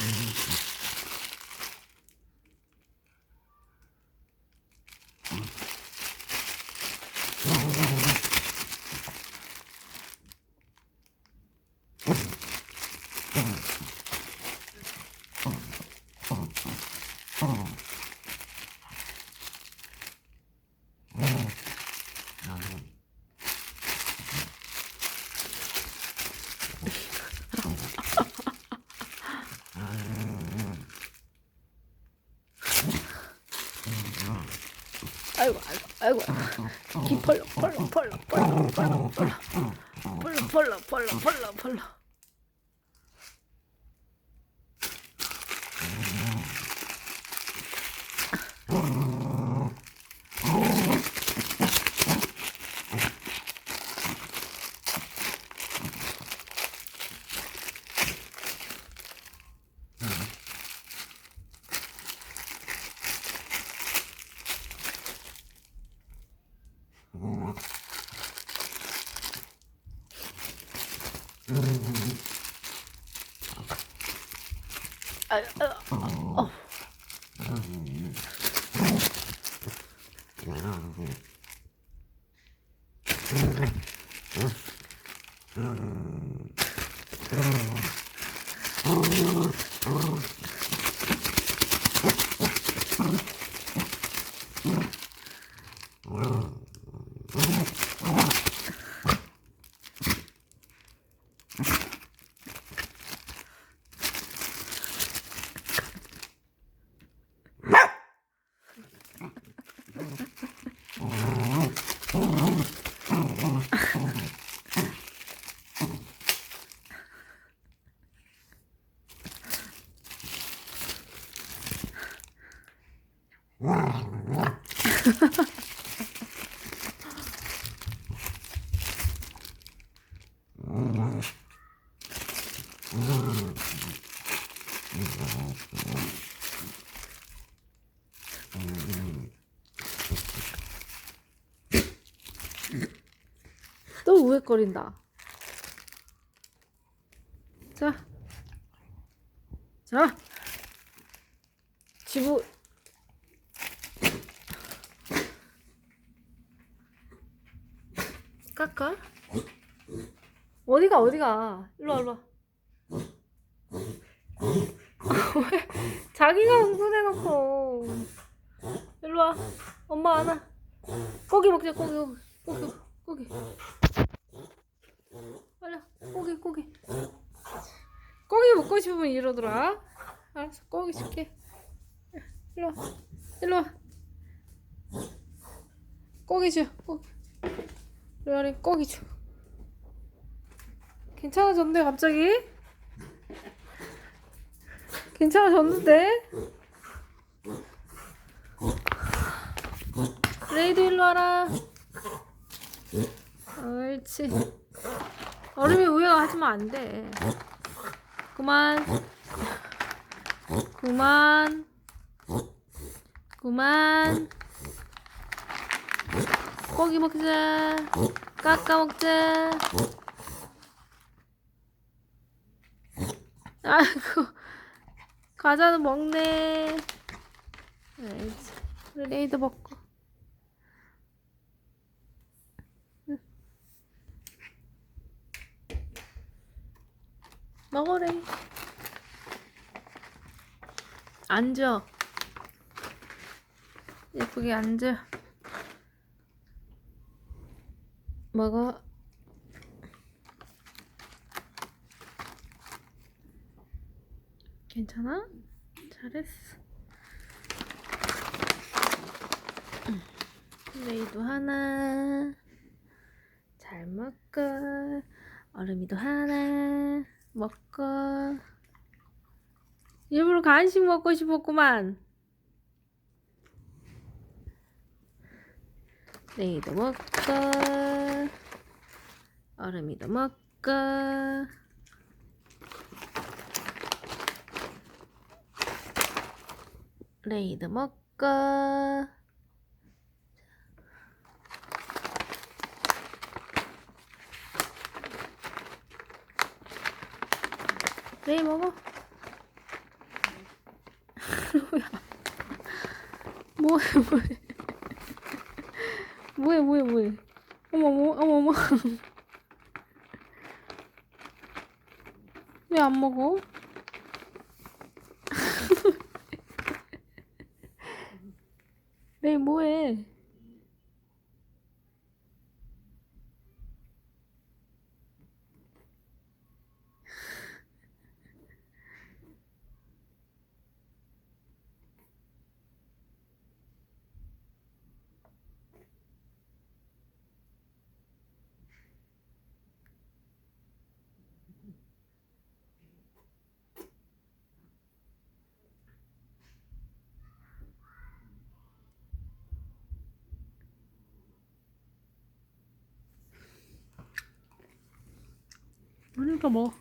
Mm-hmm. 아이고 아이고 아이고. 기 펄럭 펄럭 펄럭 펄럭 펄럭 펄럭 펄럭 펄럭 펄럭 펄럭 Mm-hmm. 또 우웩거린다. 자, 자, 지부. 깎아? 어디가 어디가? 일로 와 일로 와. 왜 자기가 흥분해놓고. 일로 와. 엄마 안아 고기 먹자 고기 고기 고기. 빨리 와. 고기 고기. 고기 먹고 싶으면 이러더라. 알았어 고기 줄게. 일로 와 일로 와. 고기 줘 고기 로아리 고기 줘 괜찮아졌는데 갑자기? 괜찮아졌는데? 레이도 일로 와라. 옳지. 얼음이 우회가 하지면 안 돼. 그만. 그만. 그만 고기 먹자. 깎아 먹자. 아이고 과자는 먹네. 알지. 우리 레이도 먹고. 응. 먹어래. 앉아. 예쁘게 앉아 먹어 괜찮아? 잘했어. 음, 레이도 하나. 잘 먹고. 얼음이도 하나. 먹고. 일부러 간식 먹고 싶었구만. 레이도 먹고. 얼음이도 먹고. 레이드 먹고 레이 먹어 뭐야 뭐해 뭐해 뭐해 뭐해 뭐해 어머 어머 어머머 왜 안 먹어? 내 뭐해? 그러니까 뭐